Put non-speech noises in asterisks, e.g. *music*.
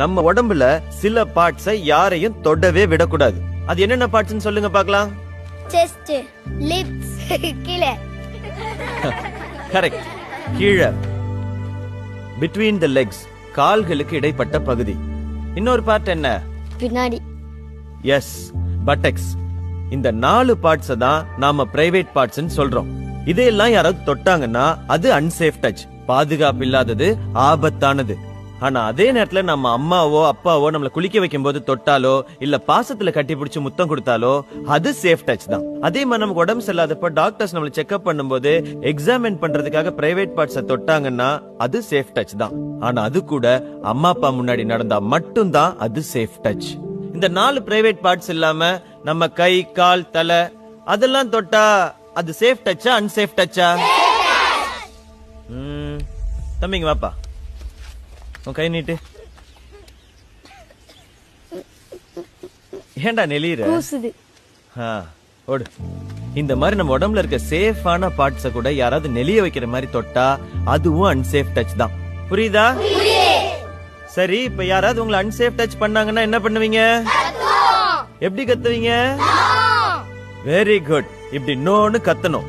நம்ம உடம்புல சில பார்ட்ஸை யாரையும் தொடவே விடக்கூடாது. அது என்னென்ன பார்ட்ஸ்னு சொல்லுங்க பார்க்கலாம். செஸ்ட் லிப்ஸ் *laughs* கீழே. *laughs* கரெக்ட் கீழே. பிட்வீன் த லெக்ஸ் கால்களுக்கு இடைப்பட்ட பகுதி. இன்னொரு பார்ட் என்ன? பின்னாடி. எஸ் பட்டெக்ஸ் இந்த நாலு பார்ட்ஸ் தான் நாம பிரைவேட் பார்ட்ஸ் சொல்றோம். இதையெல்லாம் யாராவது தொட்டாங்கன்னா அது அன்சேஃப் டச் பாதுகாப்பு இல்லாதது ஆபத்தானது. ஆனா அதே நேரத்துல நம்ம அம்மாவோ அப்பாவோ நம்மள குளிக்க வைக்கும் போது தொட்டாலோ இல்ல பாசத்துல கட்டி பிடிச்சு முத்தம் கொடுத்தாலோ அது சேஃப் டச் தான். அதே மாதிரி நமக்கு உடம்பு சரியில்லாதப்ப டாக்டர்ஸ் நம்மள செக்அப் பண்ணும்போது எக்ஸாமின் பண்றதுக்காக பிரைவேட் பார்ட்ஸ தொட்டாங்கன்னா அது சேஃப் டச் தான். ஆனா அது கூட அம்மா அப்பா முன்னாடி நடந்தா மட்டும்தான் அது சேஃப் டச் இந்த நாலு பிரைவேட் பார்ட்ஸ் இல்லாம நம்ம கை கால் தலை அதெல்லாம் தொட்டா அது சேஃப் டச்சா அன்சேஃப் டச்சா தம்பிங்க வாப்பா. உன் கை நீட்டு. ஏன்டா நெளியிற? கூசுது. ஆ, ஓடு. இந்த மாதிரி நம்ம உடம்புல இருக்க சேஃபான பார்ட்ஸ கூட யாராவது நெளிய வைக்கிற மாதிரி தொட்டா அதுவும் அன்சேஃப் டச் தான். புரியுதா? சரி இப்ப யாராவது உங்களை அன்சேஃப் டச் பண்ணாங்கன்னா என்ன பண்ணுவீங்க? எப்படி கத்துவீங்க? வெரி குட் இப்படி நோன்னு கத்தணும்.